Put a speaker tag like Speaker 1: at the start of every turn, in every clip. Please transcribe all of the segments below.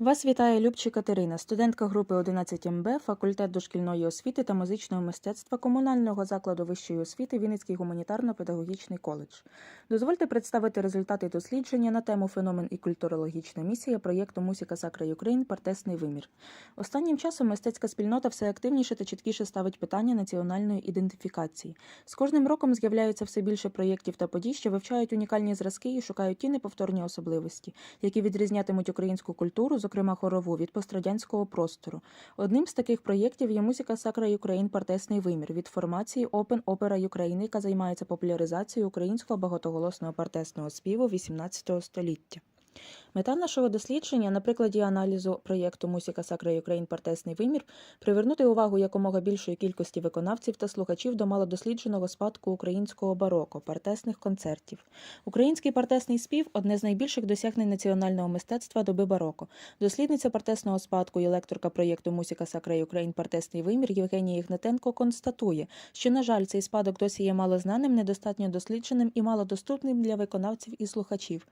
Speaker 1: Вас вітає Любчик Катерина, студентка групи 11 МБ, факультет дошкільної освіти та музичного мистецтва комунального закладу вищої освіти Вінницький гуманітарно-педагогічний коледж. Дозвольте представити результати дослідження на тему феномен і культурологічна місія проєкту Мусіка Сакра Юкрейн Партесний вимір. Останнім часом мистецька спільнота все активніше та чіткіше ставить питання національної ідентифікації. З кожним роком з'являється все більше проєктів та подій, що вивчають унікальні зразки і шукають ті неповторні особливості, які відрізнятимуть українську культуру, зокрема хорову, від пострадянського простору. Одним з таких проєктів є музика Сакра Юкрейн Партесний вимір від формації Open Opera України, яка займається популяризацією українського багатоголосного партесного співу XVIII століття. Мета нашого дослідження на прикладі аналізу проєкту Мусіка Сакра Юкрейн Партесний вимір привернути увагу якомога більшої кількості виконавців та слухачів до малодослідженого спадку українського бароко, партесних концертів. Український партесний спів одне з найбільших досягнень національного мистецтва доби бароко. Дослідниця партесного спадку і лекторка проєкту Мусіка Сакра Юкрейн Партесний вимір Євгенія Ігнатенко констатує, що, на жаль, цей спадок досі є малознаним, недостатньо дослідженим і малодоступним для виконавців і слухачів.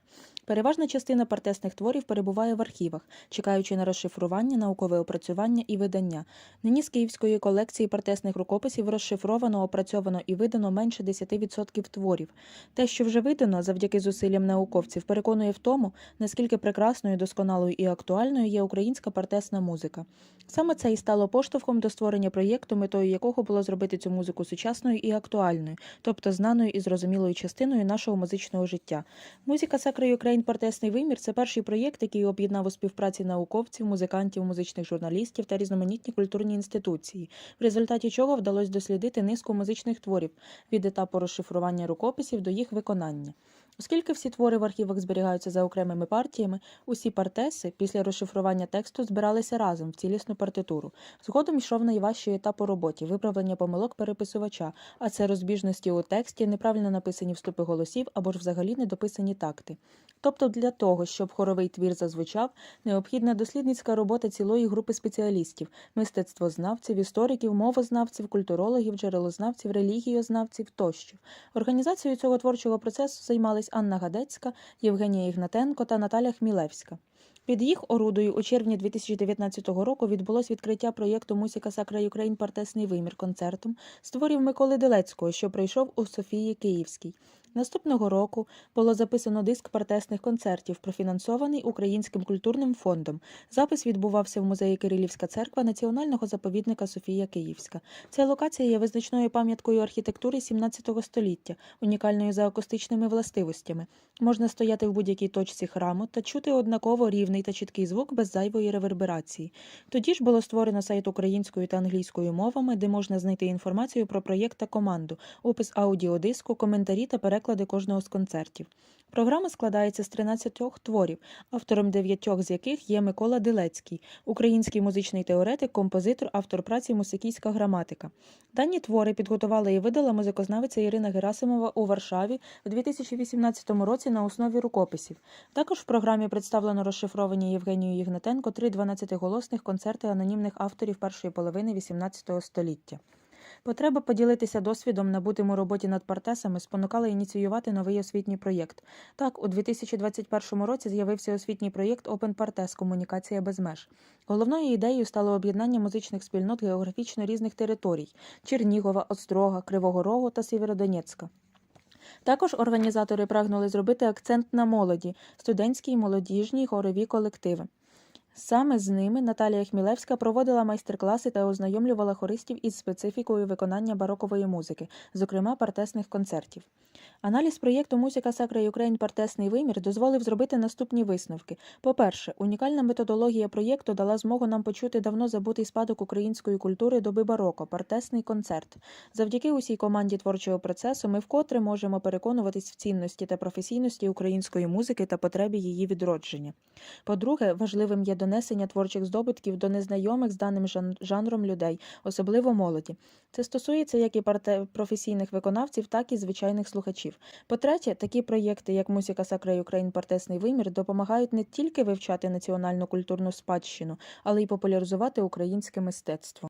Speaker 1: Переважна частина партесних творів перебуває в архівах, чекаючи на розшифрування, наукове опрацювання і видання. Нині з київської колекції партесних рукописів розшифровано, опрацьовано і видано менше 10% творів. Те, що вже видано завдяки зусиллям науковців, переконує в тому, наскільки прекрасною, досконалою і актуальною є українська партесна музика. Саме це і стало поштовхом до створення проєкту, метою якого було зробити цю музику сучасною і актуальною, тобто знаною і зрозумілою частиною нашого музичного життя. Музика Україн Партесний вимір це перший проєкт, який об'єднав у співпраці науковців, музикантів, музичних журналістів та різноманітні культурні інституції, в результаті чого вдалося дослідити низку музичних творів від етапу розшифрування рукописів до їх виконання. Оскільки всі твори в архівах зберігаються за окремими партіями, усі партеси після розшифрування тексту збиралися разом в цілісну партитуру. Згодом йшов найважчий етап у роботі виправлення помилок переписувача, а це розбіжності у тексті, неправильно написані вступи голосів або ж взагалі недописані такти. Тобто, для того, щоб хоровий твір зазвучав, необхідна дослідницька робота цілої групи спеціалістів мистецтвознавців, істориків, мовознавців, культурологів, джерелознавців, релігієзнавців тощо. Організацією цього творчого процесу займались Анна Гадецька, Євгенія Ігнатенко та Наталя Хмілевська. Під їх орудою у червні 2019 року відбулось відкриття проєкту Мусіка Сакра Юкрейн Партесний вимір концертом створів Миколи Делецького, що пройшов у Софії Київській. Наступного року було записано диск партесних концертів, профінансований Українським культурним фондом. Запис відбувався в музеї Кирилівська церква Національного заповідника Софія Київська. Ця локація є визначною пам'яткою архітектури 17 століття, унікальною за акустичними властивостями. Можна стояти в будь-якій точці храму та чути однаково рівний та чіткий звук без зайвої реверберації. Тоді ж було створено сайт українською та англійською мовами, де можна знайти інформацію про проєкт та команду, опис аудіодиску, коментарі та переклади кожного з концертів. Програма складається з 13 творів, автором дев'ятьох з яких є Микола Дилецький, український музичний теоретик, композитор, автор праці Мусикійська граматика. Дані твори підготувала і видала музикознавиця Ірина Герасимова у Варшаві в 2018 році на основі рукописів. Також в програмі представлено розшифровані Євгенією Ігнатенко три 12-голосних концерти анонімних авторів першої половини XVIII століття. Потреба поділитися досвідом, набутим у роботі над партесами, спонукала ініціювати новий освітній проєкт. Так, у 2021 році з'явився освітній проєкт Open Partes Комунікація без меж. Головною ідеєю стало об'єднання музичних спільнот географічно різних територій Чернігова, Острога, Кривого Рогу та Сєвєродонецька. Також організатори прагнули зробити акцент на молоді, студентські й молодіжні хорові колективи. Саме з ними Наталія Хмілевська проводила майстер-класи та ознайомлювала хористів із специфікою виконання барокової музики, зокрема партесних концертів. Аналіз проєкту Музика Сакра Юкрейн Партесний вимір дозволив зробити наступні висновки. По-перше, унікальна методологія проєкту дала змогу нам почути давно забутий спадок української культури доби бароко, партесний концерт. Завдяки усій команді творчого процесу ми вкотре можемо переконуватись в цінності та професійності української музики та потребі її відродження. По-друге, важливим є донесення творчих здобутків до незнайомих з даним жанром людей, особливо молоді. Це стосується як і професійних виконавців, так і звичайних слухачів. По-третє, такі проєкти, як Мусіка Сакра Україн, Партесний вимір, допомагають не тільки вивчати національну культурну спадщину, але й популяризувати українське мистецтво.